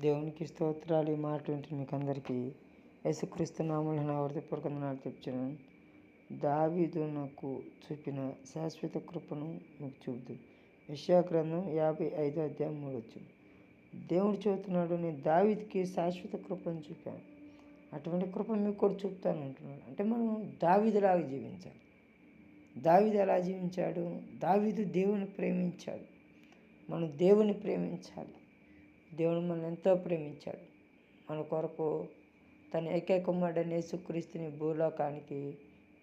దేవునికి స్తోత్రాలు. ఈ మాట ఉంటుంది మీకు అందరికీ యేసుక్రీస్తు నామంలో నా హృదయపూర్వక వందనాలు చెప్తున్నాను. దావీదు నాకు చూపిన శాశ్వత కృపను మీకు చూపుదు యెషయా యాభై ఐదో అధ్యాయం మూడు దేవుడు చెబుతున్నాడు నేను దావీదికి శాశ్వత కృపను చూపాను. అటువంటి కృప మీకు కూడా చూపుతాను అంటున్నాడు. అంటే మనం దావీదులాగా జీవించాలి. దావిది ఎలా జీవించాడు? దావీదు దేవుని ప్రేమించాడు. మనం దేవుని ప్రేమించాలి. దేవుడు మనల్ని ఎంతో ప్రేమించాడు. మన కొరకు తన ఏకైక కుమారుడైన యేసుక్రీస్తుని భూలోకానికి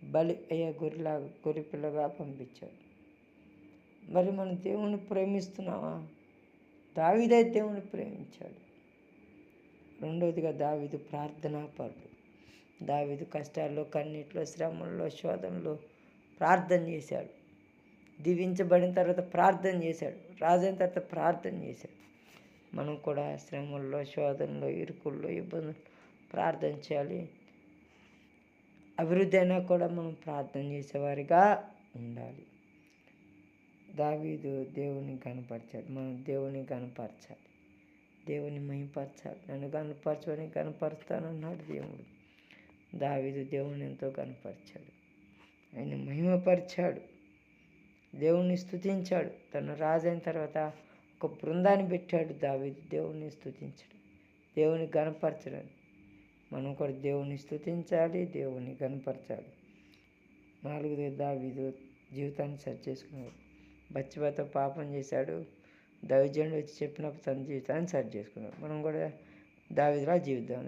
బలి అయ్యే గొర్రెలా గొర్రె పిల్లగా పంపించాడు. మరి మన దేవుని ప్రేమిస్తున్నావా దావిదే దేవుని ప్రేమించాడు. రెండవదిగా దావీదు ప్రార్థనా పరుడు. దావీదు కష్టాల్లో కన్నీటిలో శ్రమల్లో శోధనలో ప్రార్థన చేశాడు. దీవించబడిన తర్వాత ప్రార్థన చేశాడు. రాజైన తర్వాత ప్రార్థన చేశాడు. మనం కూడా శ్రమల్లో శోధనలో ఇరుకుల్లో ఇబ్బందులు ప్రార్థన చేయాలి. అభివృద్ధి అయినా కూడా మనం ప్రార్థన చేసేవారిగా ఉండాలి. దావీదు దేవుని కనపరచాలి మనం దేవుని కనపరచాలి. దేవుని మహిమపరచాలి నన్ను కనపరచని కనపరుస్తానన్నాడు దేవుడు. దావీదు దేవుని ఎంతో కనపరిచాడు. ఆయన మహిమపరిచాడు. దేవుణ్ణి స్థుతించాడు తను రాజైన తర్వాత ఒక బృందాన్ని పెట్టాడు దావీదు. దేవుణ్ణి స్థుతించడం దేవుని గణపరచడం. మనం కూడా దేవుని స్థుతించాలి దేవుని గణపరచాలి. నాలుగు దావీదు జీవితాన్ని సరి చేసుకున్నాడు. బచ్చిబతో పాపం చేశాడు. దైవజనుడు వచ్చి చెప్పినప్పుడు తన జీవితాన్ని సరి చేసుకున్నాడు. మనం కూడా దావిదిలా జీవిద్దాం.